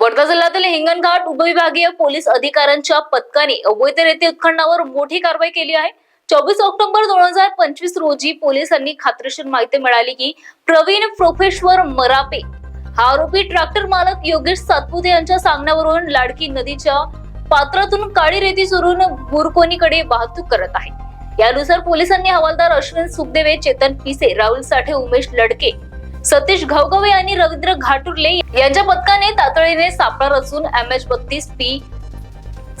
वर्धा जिल्ह्यातील हिंगणघाट उपविभागीय पोलीस अधिकाऱ्यांच्या पथकाने अवैध रेती उत्खननावर मोठी कारवाई केली आहे. चोवीस ऑक्टोबर दोन हजार पंचवीस रोजी पोलिसांनी खात्रीशीर माहिती मिळाली की प्रवीण प्रोफेश्वर मरापे हा आरोपी ट्रॅक्टर मालक योगेश सातपुते यांच्या सांगण्यावरून लाडकी नदीच्या पात्रातून काळी रेती चोरून बुरकोनीकडे वाहतूक करत आहे. यानुसार पोलिसांनी हवालदार अश्विन सुखदेवे चेतन पिसे राहुल साठे उमेश लडके सतीश घवघवे आणि रवींद्र घाटुर्ले यांच्या पथकाने तातडीने सापळा रचून एम एच बत्तीस पी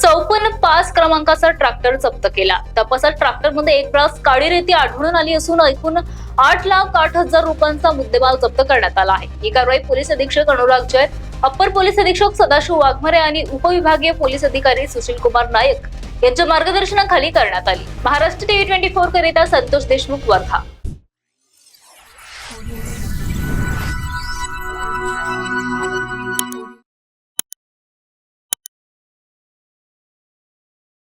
चौपन्न पाच क्रमांकाचा ट्रॅक्टर जप्त केला. तपासात ट्रॅक्टरमध्ये एक ब्रास काळी रेती आढळून आली असून एकूण आठ लाख आठ हजार रुपयांचा मुद्देमाल जप्त करण्यात आला आहे. ही कारवाई पोलीस अधीक्षक अनुराग जैन अप्पर पोलीस अधीक्षक सदाशिव वाघमारे आणि उपविभागीय पोलीस अधिकारी सुशील कुमार नायक यांच्या मार्गदर्शनाखाली करण्यात आली. महाराष्ट्र टीव्ही ट्वेंटी फोर करिता संतोष देशमुख वर्धा.